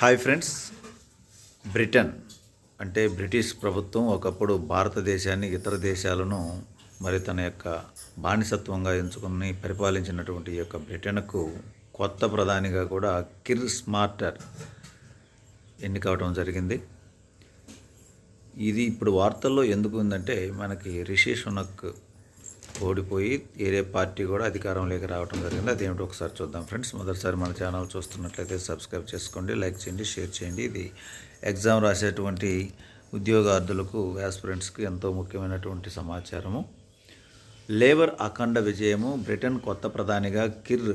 Hi friends. Britain అంటే British ప్రభుత్వం ఒకప్పుడు భారతదేశాన్ని ఇతర దేశాలను మరి తన యొక్క బానిసత్వంగా ఎంచుకుని పరిపాలించినటువంటి ఈ యొక్క బ్రిటన్కు కొత్త ప్రధానిగా కూడా కిర్ స్మార్టర్ ఎన్నికవటం జరిగింది. ఇది ఇప్పుడు వార్తల్లో ఎందుకు ఉందంటే మనకి రిషి సునక్ ఓడిపోయి వేరే పార్టీ కూడా అధికారంలోకి రావడం జరిగింది. అదేమిటో ఒకసారి చూద్దాం ఫ్రెండ్స్. మొదటిసారి మన ఛానల్ చూస్తున్నట్లయితే సబ్స్క్రైబ్ చేసుకోండి లైక్ చేయండి షేర్ చేయండి. ఇది ఎగ్జామ్ రాసేటువంటి ఉద్యోగార్థులకు యాస్పిరెంట్స్కి ఎంతో ముఖ్యమైనటువంటి సమాచారము. లేబర్ అఖండ విజయము. బ్రిటన్ కొత్త ప్రధానిగా కిర్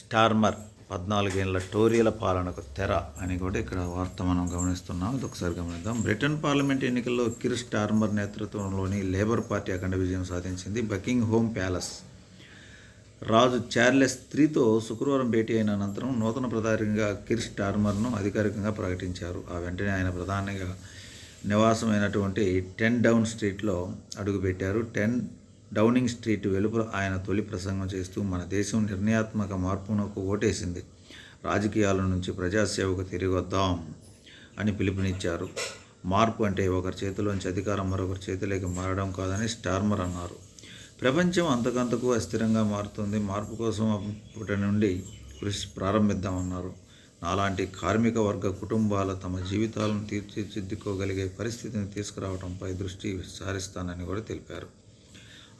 స్టార్మర్ పద్నాలుగేళ్ళ టోరీల పాలనకు తెర అని కూడా ఇక్కడ వార్త మనం గమనిస్తున్నాం. ఇది ఒకసారి గమనిద్దాం. బ్రిటన్ పార్లమెంట్ ఎన్నికల్లో కిర్ స్టార్మర్ నేతృత్వంలోని లేబర్ పార్టీ అఖండ విజయం సాధించింది బకింగ్ హోమ్ ప్యాలెస్. రాజు చార్లెస్ త్రీతో శుక్రవారం భేటీ అయిన అనంతరం నూతన ప్రధానిగా కిర్ స్టార్మర్ను అధికారికంగా ప్రకటించారు. ఆ వెంటనే ఆయన ప్రధానిగా నివాసమైనటువంటి టెన్ డౌన్ స్ట్రీట్లో అడుగుపెట్టారు. టెన్ డౌనింగ్ స్ట్రీట్ వెలుపల ఆయన తొలి ప్రసంగం చేస్తూ మన దేశం నిర్ణయాత్మక మార్పునకు ఓటేసింది. రాజకీయాల నుంచి ప్రజాసేవకు తిరిగి వద్దాం అని పిలుపునిచ్చారు. మార్పు అంటే ఒకరి చేతిలోంచి అధికారం మరొకరి చేతిలోకి మారడం కాదని స్టార్మర్ అన్నారు. ప్రపంచం అంతకంతకు అస్థిరంగా మారుతుంది. మార్పు కోసం అప్పటి నుండి కృషి ప్రారంభిద్దామన్నారు. నాలాంటి కార్మిక వర్గ కుటుంబాల తమ జీవితాలను తీర్చిదిద్దుకోగలిగే పరిస్థితిని తీసుకురావడంపై దృష్టి సారిస్తానని కూడా తెలిపారు.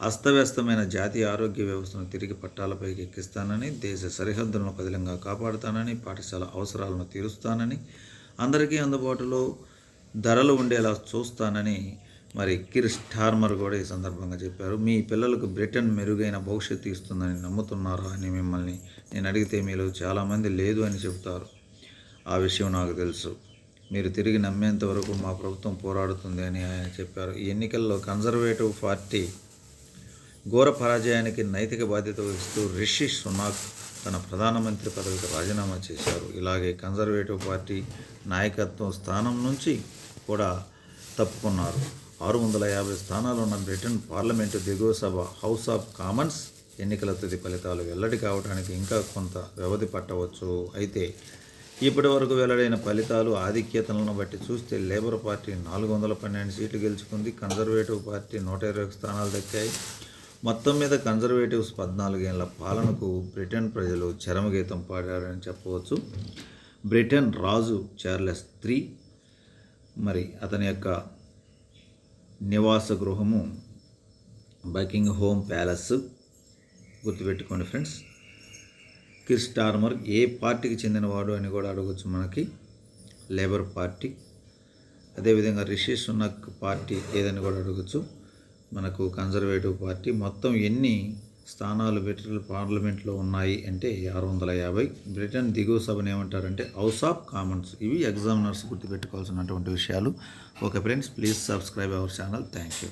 అస్తవ్యస్తమైన జాతీయ ఆరోగ్య వ్యవస్థను తిరిగి పట్టాలపైకి ఎక్కిస్తానని దేశ సరిహద్దులను కదిలంగా కాపాడుతానని పాఠశాల అవసరాలను తీరుస్తానని అందరికీ అందుబాటులో ధరలు ఉండేలా చూస్తానని మరి కిర్ స్టార్మర్ కూడా ఈ సందర్భంగా చెప్పారు. మీ పిల్లలకు బ్రిటన్ మెరుగైన భవిష్యత్తు ఇస్తుందని నమ్ముతున్నారా అని మిమ్మల్ని నేను అడిగితే మీలో చాలామంది లేదు అని చెబుతారు. ఆ విషయం నాకు తెలుసు. మీరు తిరిగి నమ్మేంత వరకు మా ప్రభుత్వం పోరాడుతుంది అని ఆయన చెప్పారు. ఈ ఎన్నికల్లో కన్జర్వేటివ్ పార్టీ ఘోర పరాజయానికి నైతిక బాధ్యత వహిస్తూ రిషి సునాక్ తన ప్రధానమంత్రి పదవికి రాజీనామా చేశారు. ఇలాగే కన్జర్వేటివ్ పార్టీ నాయకత్వం స్థానం నుంచి కూడా తప్పుకున్నారు. ఆరు వందల యాభై స్థానాలు ఉన్న బ్రిటన్ పార్లమెంటు దిగువ సభ హౌస్ ఆఫ్ కామన్స్ ఎన్నికల తుది ఫలితాలు వెల్లడి కావడానికి ఇంకా కొంత వ్యవధి పట్టవచ్చు. అయితే ఇప్పటి వరకు వెల్లడైన ఫలితాలు ఆధిక్యతలను బట్టి చూస్తే లేబర్ పార్టీ నాలుగు వందల పన్నెండు సీట్లు గెలుచుకుంది. కన్జర్వేటివ్ పార్టీ నూట ఇరవై స్థానాలు దక్కాయి. మొత్తం మీద కన్జర్వేటివ్స్ పద్నాలుగేళ్ళ పాలనకు బ్రిటన్ ప్రజలు చరమగీతం పాడారని చెప్పవచ్చు. బ్రిటన్ రాజు చార్లెస్ త్రీ మరి అతని యొక్క నివాస గృహము బకింగ్ హోమ్ ప్యాలెస్ గుర్తుపెట్టుకోండి ఫ్రెండ్స్. కిర్ స్టార్మర్ ఏ పార్టీకి చెందినవాడు అని కూడా అడగచ్చు మనకి. Labour party. అదేవిధంగా రిషి సునక్ పార్టీ ఏదని కూడా అడగచ్చు. మనకు కన్జర్వేటివ్ పార్టీ మొత్తం ఎన్ని స్థానాలు బ్రిటన్ పార్లమెంట్లో ఉన్నాయి అంటే ఆరు వందల యాభై. బ్రిటన్ దిగువ సభను ఏమంటారంటే హౌస్ ఆఫ్ కామన్స్. ఇవి ఎగ్జామినర్స్ గుర్తుపెట్టుకోవాల్సినటువంటి విషయాలు. Okay friends please subscribe our channel. Thank you.